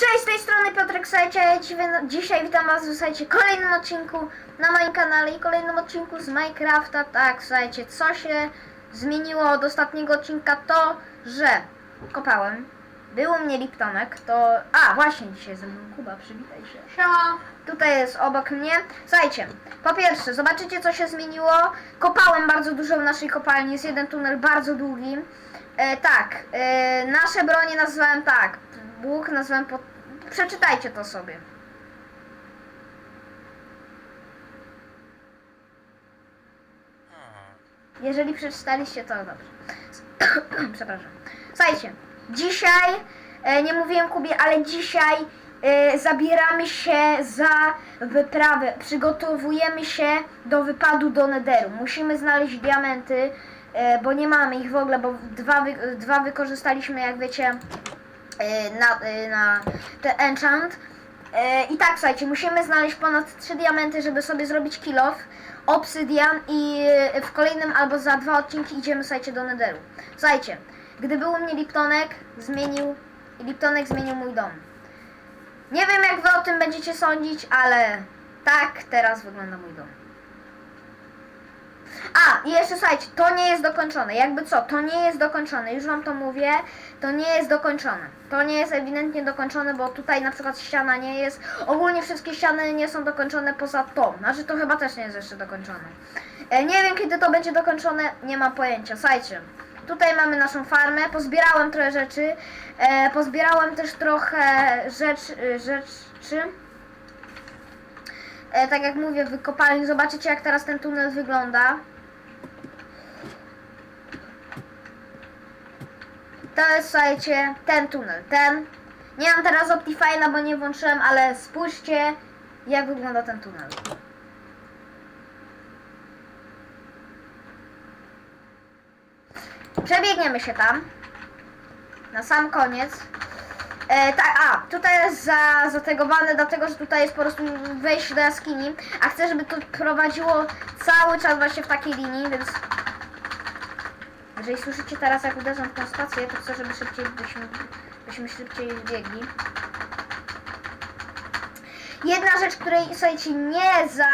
Cześć, z tej strony Piotrek, słuchajcie, dzi- dzisiaj witam was, słuchajcie, kolejnym odcinku na moim kanale i kolejnym odcinku z Minecrafta. Tak, słuchajcie, co się zmieniło od ostatniego odcinka, to, że kopałem, był u mnie Liptonek, to... A, właśnie dzisiaj ze mną Kuba, przywitaj się. Siema. Tutaj jest obok mnie. Słuchajcie, po pierwsze, zobaczycie co się zmieniło. Kopałem bardzo dużo w naszej kopalni, jest jeden tunel bardzo długi. E, tak, e, nasze bronie nazywałem tak. Łuk nazywałem po... Przeczytajcie to sobie. Jeżeli przeczytaliście, to dobrze. Przepraszam. Słuchajcie, dzisiaj, e, nie mówiłem Kubie, ale dzisiaj e, zabieramy się za wyprawę. Przygotowujemy się do wypadu do Netheru. Musimy znaleźć diamenty, e, bo nie mamy ich w ogóle, bo dwa, wy, dwa wykorzystaliśmy, jak wiecie, na, e, na ten enchant. E, I tak, słuchajcie, musimy znaleźć ponad 3 diamenty, żeby sobie zrobić kill off, obsydian i w kolejnym albo za dwa odcinki idziemy, słuchajcie, do Netheru. Słuchajcie, gdy był u mnie Liptonek, zmienił, Liptonek zmienił mój dom. Nie wiem, jak wy o tym będziecie sądzić, ale tak teraz wygląda mój dom. A, i jeszcze słuchajcie, to nie jest dokończone. Jakby co, to nie jest dokończone. Już wam to mówię, to nie jest dokończone. To nie jest ewidentnie dokończone, bo tutaj na przykład ściana nie jest. Ogólnie wszystkie ściany nie są dokończone poza tą. Znaczy to chyba też nie jest jeszcze dokończone. E, nie wiem kiedy to będzie dokończone, nie mam pojęcia. Słuchajcie, tutaj mamy naszą farmę, pozbierałem trochę rzeczy. E, pozbierałem też trochę rzecz, e, rzeczy. E, tak jak mówię, w. Zobaczycie jak teraz ten tunel wygląda. To jest, słuchajcie, ten tunel, ten. Nie mam teraz Optifine'a, bo nie włączyłem, ale spójrzcie, jak wygląda ten tunel. Przebiegniemy się tam. Na sam koniec. E, tak, a, tutaj jest za, zategowane, dlatego że tutaj jest po prostu wejście do jaskini, a chcę, żeby to prowadziło cały czas właśnie w takiej linii, więc jeżeli słyszycie teraz, jak uderzam w tą stację, to chcę, żeby szybciej byśmy, byśmy szybciej biegli. Jedna rzecz, której słuchajcie, nie za,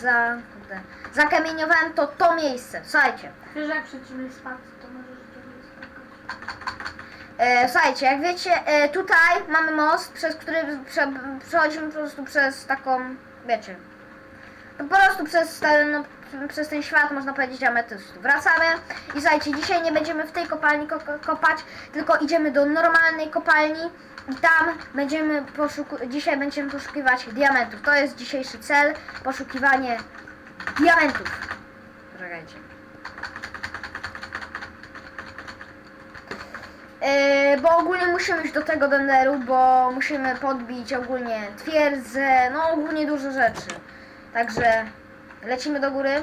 za, kurde, zakamieniowałem, to to miejsce. Słuchajcie, Wiesz, jak przeciwny spadł, to możesz do mnie skakać. E, słuchajcie, jak wiecie, e, tutaj mamy most, przez który prze, przechodzimy po prostu przez taką, wiecie, po prostu przez ten, no, przez ten świat, można powiedzieć, ametystu. Wracamy i słuchajcie, dzisiaj nie będziemy w tej kopalni ko ko- kopać, tylko idziemy do normalnej kopalni i tam będziemy poszuku dzisiaj będziemy poszukiwać diamentów. To jest dzisiejszy cel, poszukiwanie diamentów. Poczekajcie. Yy, bo ogólnie musimy iść do tego denderu, bo musimy podbić ogólnie twierdzę, no ogólnie dużo rzeczy. Także lecimy do góry.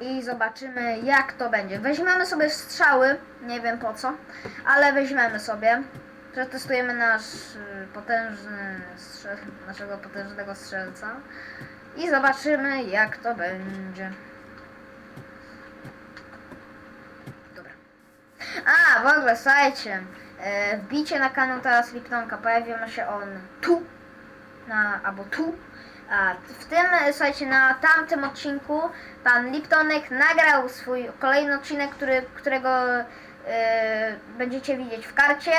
I zobaczymy jak to będzie. Weźmiemy sobie strzały, nie wiem po co, ale weźmiemy sobie. Przetestujemy nasz y, potężny strzel, naszego potężnego strzelca. I zobaczymy jak to będzie. Dobra. A, w ogóle, słuchajcie, e, wbicie na kanał teraz Liptonka, pojawił się on tu, na, albo tu. A w tym, słuchajcie, na tamtym odcinku pan Liptonek nagrał swój kolejny odcinek, który, którego e, będziecie widzieć w karcie.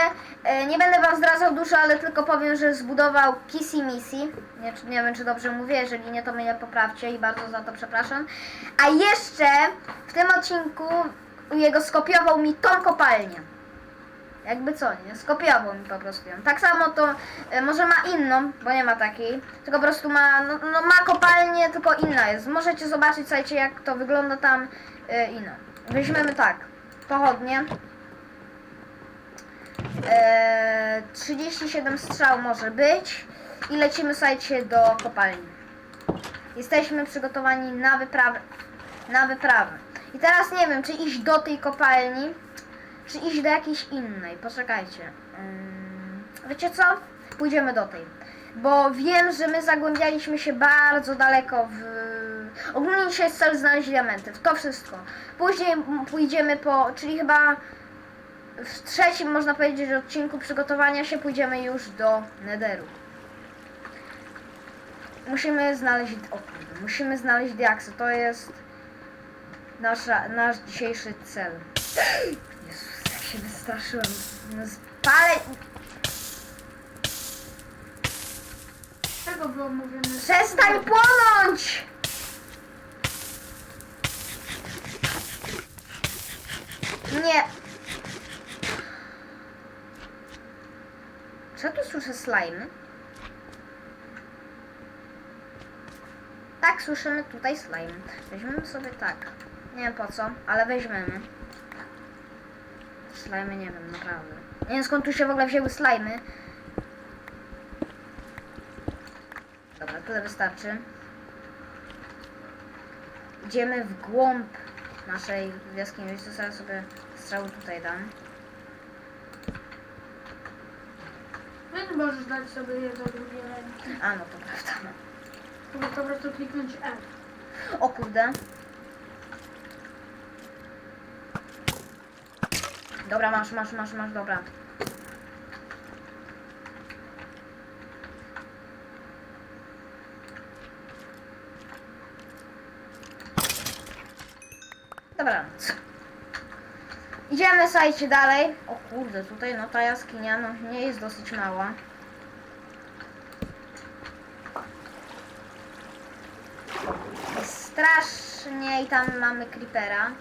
E, nie będę wam zdradzał dużo, ale tylko powiem, że zbudował Kissy Missy. Nie, nie wiem, czy dobrze mówię, jeżeli nie, to mnie poprawcie i bardzo za to przepraszam. A jeszcze w tym odcinku jego skopiował mi tą kopalnię. Jakby co, nie? Skopiował mi po prostu ją. Tak samo to, e, może ma inną, bo nie ma takiej, tylko po prostu ma, no, no ma kopalnię, tylko inna jest. Możecie zobaczyć, słuchajcie, jak to wygląda tam e, inno. Weźmiemy tak, pochodnie. E, 37 strzał może być i lecimy, słuchajcie, do kopalni. Jesteśmy przygotowani na wyprawę. Na wyprawę. I teraz nie wiem, czy iść do tej kopalni, czy iść do jakiejś innej. Poczekajcie. Wiecie co? Pójdziemy do tej. Bo wiem, że my zagłębialiśmy się bardzo daleko w... Ogólnie dzisiaj jest cel znaleźć diamenty. W to wszystko. Później pójdziemy po... Czyli chyba w trzecim, można powiedzieć, odcinku przygotowania się pójdziemy już do Netheru. Musimy znaleźć, o musimy znaleźć diaksy, to jest nasza, nasz dzisiejszy cel. Jezus, jak się wystraszyłem. No spalę... Czego było mówione? Przestań płonąć! Nie. Ja tu słyszę slimy? Tak, słyszymy tutaj slime. Weźmiemy sobie tak. Nie wiem po co, ale weźmiemy. Slimy nie wiem, naprawdę. Nie wiem skąd tu się w ogóle wzięły slimy. Dobra, tyle wystarczy. Idziemy w głąb naszej jaskini, więc to sobie sobie strzał tutaj dam. No nie możesz dać sobie je do drugiej ręki. A, no to prawda. Chyba po prostu kliknąć F. O kurde. Dobra, masz, masz, masz, masz, dobra. Dobra. Idziemy, słuchajcie, dalej. O kurde, tutaj no ta jaskinia no, nie jest dosyć mała. Strasznie i tam mamy creepera.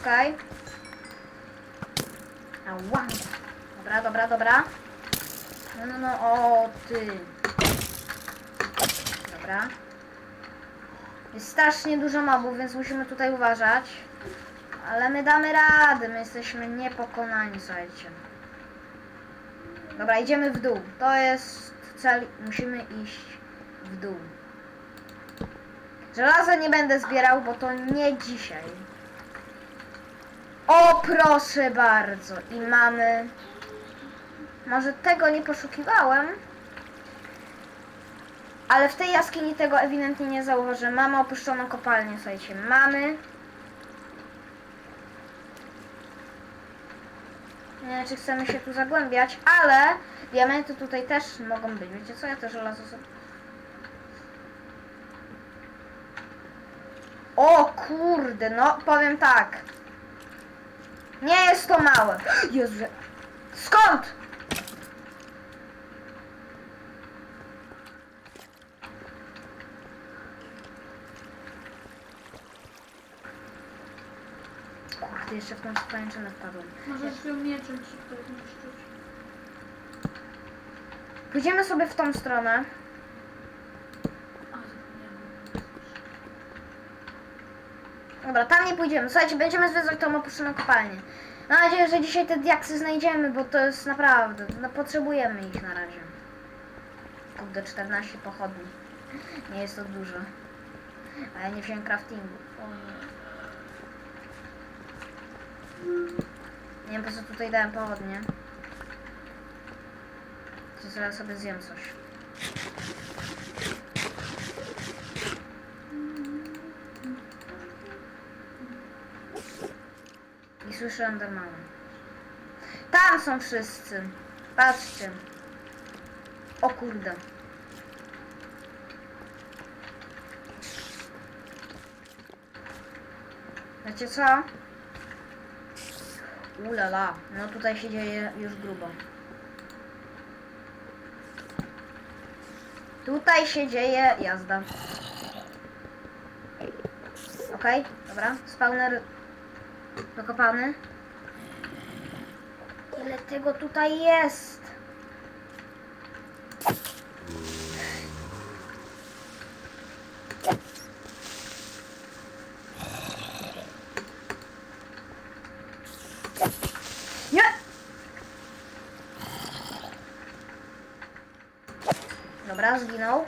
Okej. Ała. Dobra, dobra, dobra. No, no, no, o ty. Dobra. Jest strasznie dużo mobów, więc musimy tutaj uważać. Ale my damy radę, my jesteśmy niepokonani, słuchajcie. Dobra, idziemy w dół. To jest cel. Musimy iść w dół. Żelaza nie będę zbierał, bo to nie dzisiaj. O, proszę bardzo. I mamy... Może tego nie poszukiwałem. Ale w tej jaskini tego ewidentnie nie zauważyłem. Mamy opuszczoną kopalnię, słuchajcie. Mamy... Nie wiem, czy chcemy się tu zagłębiać, ale diamenty tutaj też mogą być. Wiecie co? Ja też żelazo sobie... O kurde, no powiem tak. Nie jest to małe. Jezu, skąd? Kurde, jeszcze w tą spajęczynę wpadłem. Możesz ją mieczem ci tutaj. Pójdziemy sobie w tą stronę. A, zapomniałam. Dobra, tam nie pójdziemy. Słuchajcie, będziemy zwiedzać tą opuszczoną kopalnię. Mam nadzieję, że dzisiaj te diaksy znajdziemy, bo to jest naprawdę, no potrzebujemy ich na razie. Kurde, 14 pochodni. Nie jest to dużo. A ja nie wziąłem craftingu. O nie. Nie wiem po co tutaj dałem pochodnie. Zaraz sobie zjem coś. Słyszę Endermana. Tam są wszyscy. Patrzcie. O kurde. Wiecie co? Ulala. No tutaj się dzieje już grubo. Tutaj się dzieje jazda. Okej, dobra. Spawner Wykopany. Ile tego tutaj jest? Nie! Dobra, zginął.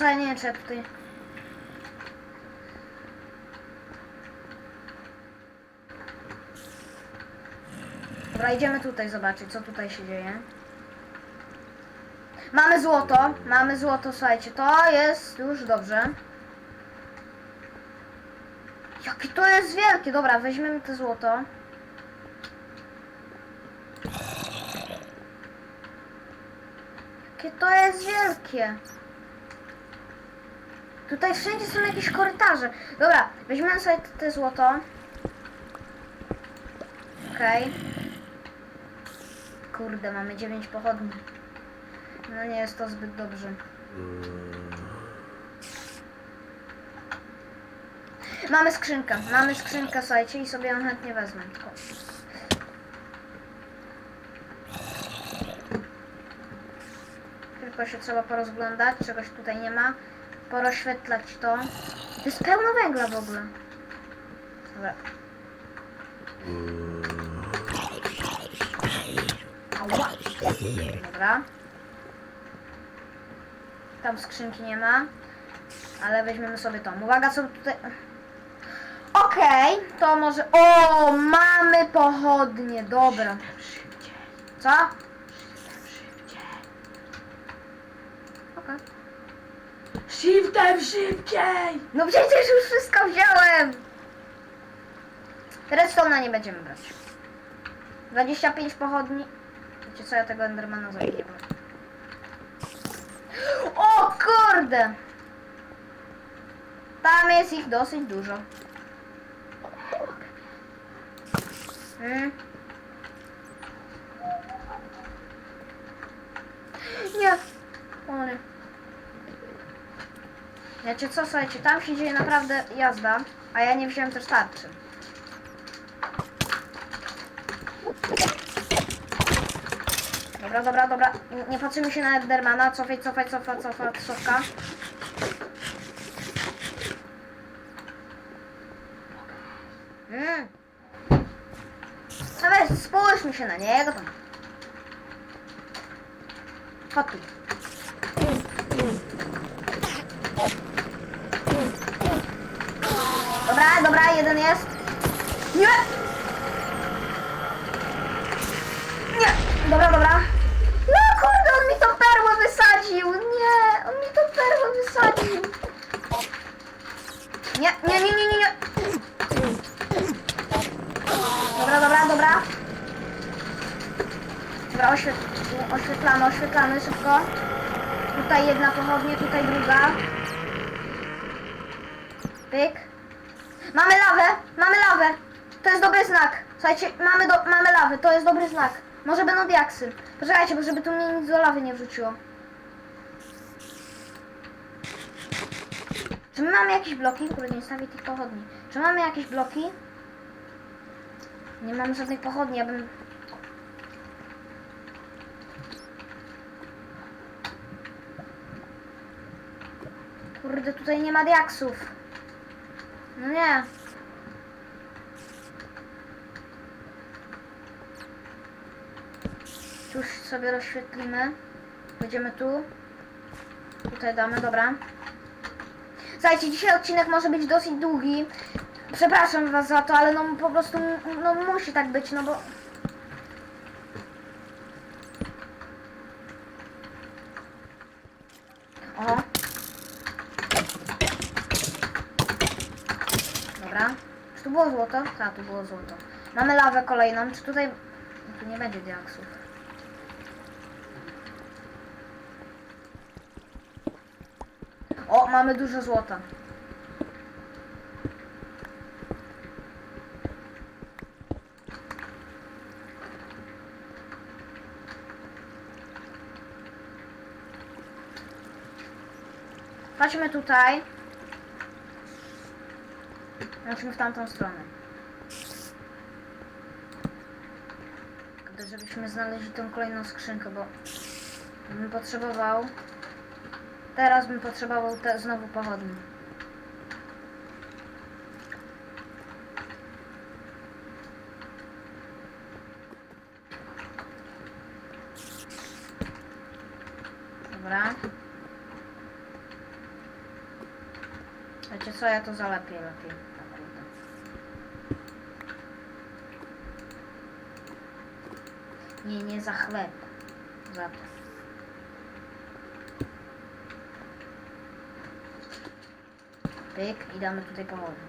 Ja nie ja tutaj... Dobra, idziemy tutaj zobaczyć, co tutaj się dzieje. Mamy złoto, mamy złoto, słuchajcie, to jest już dobrze. Jakie to jest wielkie, dobra, weźmiemy to złoto. Jakie to jest wielkie. Tutaj wszędzie są jakieś korytarze. Dobra, weźmiemy sobie te, złoto. Okej. Kurde, mamy 9 pochodni. No nie jest to zbyt dobrze. Mamy skrzynkę, mamy skrzynkę, słuchajcie, i sobie ją chętnie wezmę. Tylko. Tylko się trzeba porozglądać, czegoś tutaj nie ma. Porozświetlać to. To jest pełno węgla w ogóle. Dobra. Dobra. Tam skrzynki nie ma. Ale weźmiemy sobie tą. Uwaga, co tutaj... Okej, to może... O, mamy pochodnie, dobra. Co? Shiftem szybciej! No przecież już wszystko wziąłem! Redstone'a nie będziemy brać. 25 pochodni. Wiecie co, ja tego Endermana zabiję. O kurde! Tam jest ich dosyć dużo. Mm. Nie! O nie. Wiecie co, słuchajcie, tam się dzieje naprawdę jazda, a ja nie wziąłem też tarczy. Dobra, dobra, dobra. Nie- patrzymy się na Endermana. Cofaj, cofaj, cofaj, cofaj, cofka. Mm. A weź, spójrzmy się na niego tam. Chodź tu. Dobra, dobra, jeden jest. Nie! Nie! Dobra, dobra. No kurde, on mi tą perłę wysadził. Nie, on mi tą perłę wysadził. Nie, nie, nie, nie, nie, nie. Dobra, dobra, dobra. Dobra, oświet oświetlamy, oświetlamy szybko. Jedna pochodnia, tutaj druga. Pyk. Mamy lawę, mamy lawę. To jest dobry znak. Słuchajcie, mamy, do, mamy lawę, to jest dobry znak. Może będą diaksy. Poczekajcie, bo żeby tu mnie nic do lawy nie wrzuciło. Czy my mamy jakieś bloki? Kurde, nie stawię tych pochodni. Czy mamy jakieś bloki? Nie mamy żadnych pochodni, ja bym... Kurde, tutaj nie ma diaksów. No nie. Już sobie rozświetlimy. Będziemy tu. Tutaj damy, dobra. Słuchajcie, dzisiaj odcinek może być dosyć długi. Przepraszam was za to, ale no po prostu no, musi tak być, no bo... O. Dobra. Czy tu Tak, tu było złoto. Mamy lawę kolejną. Czy tutaj... Tu nie będzie diaksów. O, mamy dużo złota. Chodźmy tutaj. Musimy w tamtą stronę. Kurde, żebyśmy znaleźli tą kolejną skrzynkę, bo bym potrzebował. Teraz bym potrzebował te, znowu pochodni. Dobra. Wiecie co, ja to zalepię lepiej. O kurde. Nie, nie za chleb. Za to. Pyk i damy tutaj pochodnie.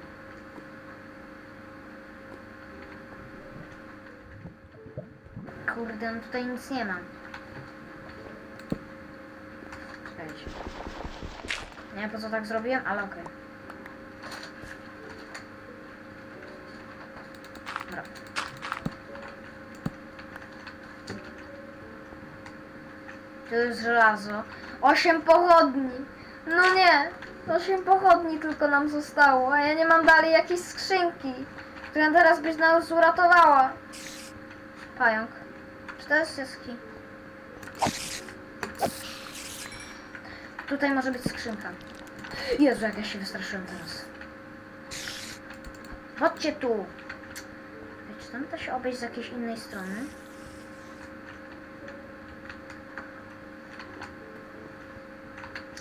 Kurde, no tutaj nic nie ma. Czekajcie. Nie wiem po co tak zrobiłem, ale okej. Dobra. To jest żelazo. Osiem pochodni. No nie. Osiem pochodni tylko nam zostało, a ja nie mam dalej jakiejś skrzynki, która teraz byś nas uratowała. Pająk. Czy to jest jaski? Tutaj może być skrzynka. Jezu, jak ja się wystraszyłem teraz. Chodźcie tu. Czy tam da się obejść z jakiejś innej strony?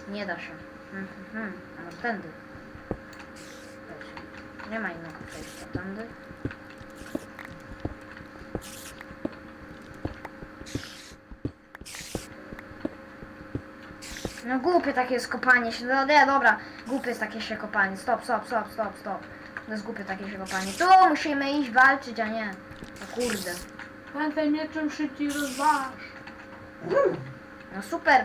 Nie da się. A może tędy? Nie ma innego przejścia. Tędy. No głupie takie jest kopanie się. No nie, dobra. Głupie jest takie się kopanie. Stop, stop, stop, stop, stop. To jest głupie takie się kopanie. Tu musimy iść walczyć, a nie. O kurde. Pamiętaj, mieczem szybciej rozwalasz. No super.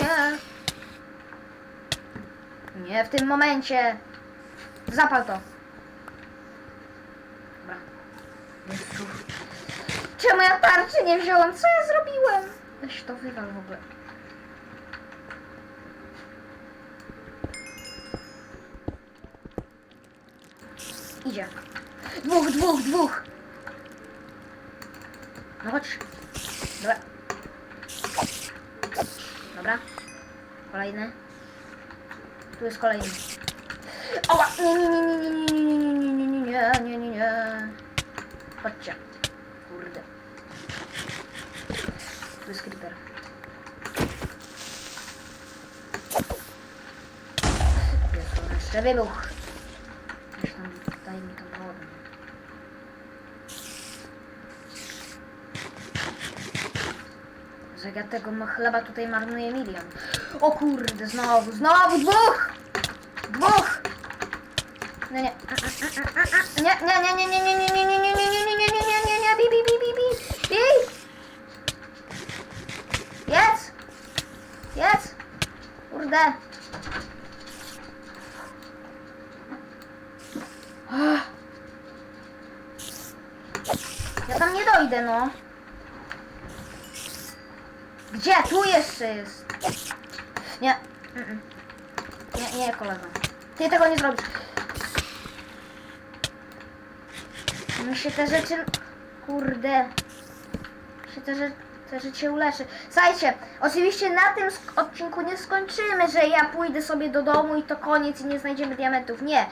w tym momencie. Zapal to. Dobra. Czemu ja tarczy nie wziąłem? Co ja zrobiłem? Weź to wywal w ogóle. Idzie. Dwóch, dwóch, dwóch. No chodź. Dobra. Dobra. Kolejny. Tu jest kolejny. Oła! Nie, nie, nie, nie, nie, nie, nie, nie, nie, nie, nie, nie, nie, nie. Chodźcie. Kurde. Tu jest creeper. Jezu, jeszcze wybuch. Weź tam, daj mi tą wodę. Że ja tego ma- chleba tutaj marnuję milion. O kurde, znowu, znowu! Dwóch! Nie, nie. Nie, nie, nie, nie, nie, nie, nie, nie, nie, nie, nie, nie, nie, nie, nie, nie, nie, bi, bi, bi, bi, bi, bi. Jedz! Jedz! Kurde. Ja tam nie dojdę, no. Gdzie? Tu jeszcze jest. Nie. Mm-mm. Nie, nie, kolega. Ty tego nie zrobisz. Mi się te rzeczy... Kurde. Się te, rze- te rzeczy uleczy. Słuchajcie, oczywiście na tym odcinku nie skończymy, że ja pójdę sobie do domu i to koniec i nie znajdziemy diamentów. Nie.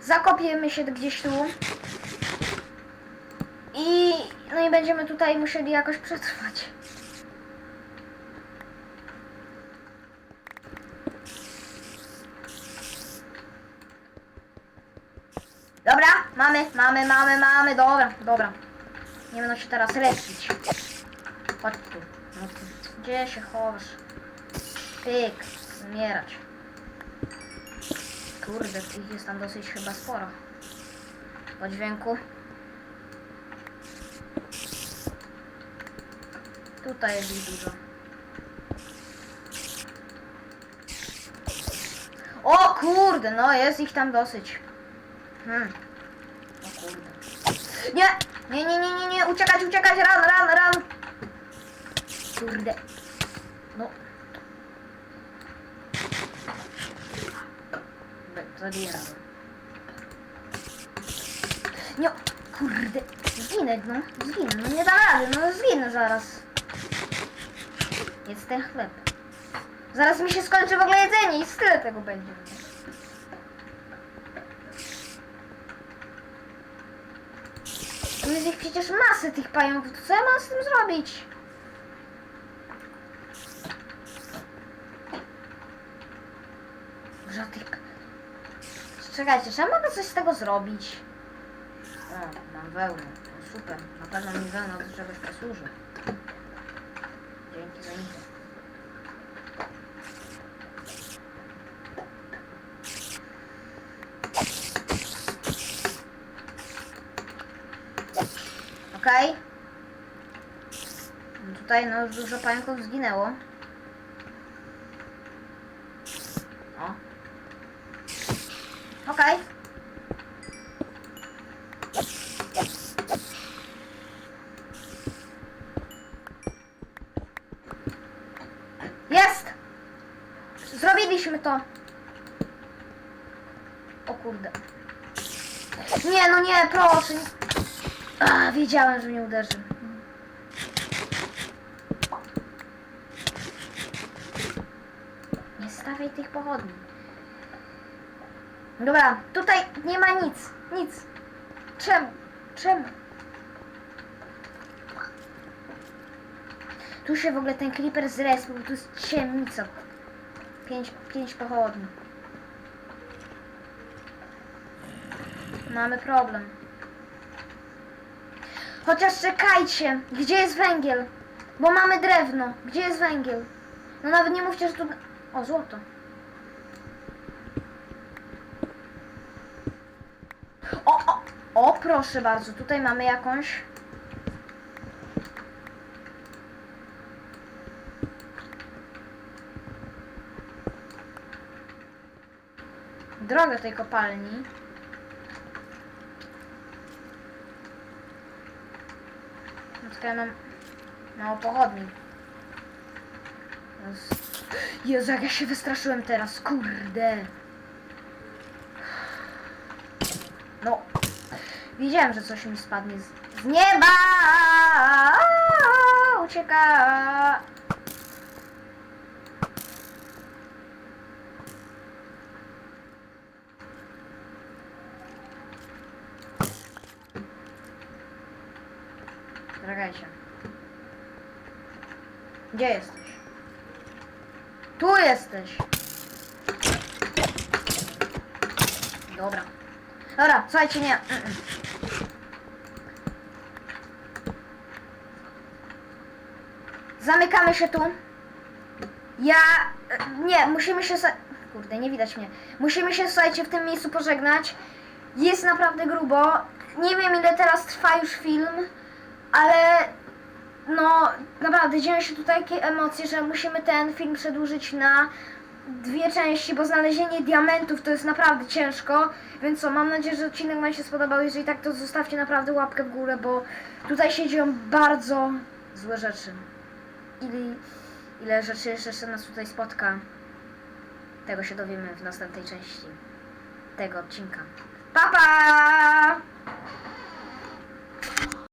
Zakopiemy się gdzieś tu. I... No i będziemy tutaj musieli jakoś przetrwać. Dobra, mamy, mamy, mamy, mamy, dobra, dobra. Nie będą się teraz leczyć. Chodź tu. No. Gdzie się chowasz? Pyk, umierać. Kurde, ich jest tam dosyć chyba sporo. Po dźwięku. Tutaj jest ich dużo. O kurde, no jest ich tam dosyć. Hmm. Nie! Nie, nie, nie, nie, nie, uciekać, uciekać, ran, ran, ran! Kurde. No. Zabieram. Nie, kurde. Zginę, no. Zginę, no nie da rady, no zginę zaraz. Jest ten chleb. Zaraz mi się skończy w ogóle jedzenie i tyle tego będzie. Jest ich przecież masy tych pająków. Co ja mam z tym zrobić? Że tych... Czekajcie, czy ja mogę coś z tego zrobić? O, mam wełnę. No super. Na pewno mi wełna do czegoś posłuży. Dzięki za info. Okej. No Tutaj no dużo pająków zginęło. O. Okej. Jest! Zrobiliśmy to. O kurde. Nie, no nie, proszę. A, wiedziałem, że mnie uderzy. Nie pochodni. Dobra, tutaj nie ma nic. Nic. Czemu? Czemu? Tu się w ogóle ten creeper zrespił, tu jest ciemnica. Pięć, pięć pochodni. Mamy problem. Chociaż czekajcie, gdzie jest węgiel? Bo mamy drewno. Gdzie jest węgiel? No nawet nie mówcie, że tu... O, złoto. O, o, proszę bardzo, tutaj mamy jakąś... Drogę tej kopalni. No tylko ja mam mało pochodni. Jezu, jak ja się wystraszyłem teraz, kurde. No, wiedziałem, że coś mi spadnie z, z nieba. Ucieka. Dragajcie. Gdzie jesteś? Tu jesteś. Dobra. Dobra, słuchajcie, nie. Zamykamy się tu. Ja... e, Nie, musimy się... Kurde, nie widać mnie. Musimy się, słuchajcie, w tym miejscu pożegnać. Jest naprawdę grubo. Nie wiem, ile teraz trwa już film, ale... No, naprawdę, dzieją się tutaj takie emocje, że musimy ten film przedłużyć na dwie części, bo znalezienie diamentów to jest naprawdę ciężko. Więc co, mam nadzieję, że odcinek Wam się spodobał. Jeżeli tak, to zostawcie naprawdę łapkę w górę, bo tutaj się dzieją bardzo złe rzeczy ile, ile rzeczy jeszcze nas tutaj spotka. Tego się dowiemy w następnej części tego odcinka. Pa, pa!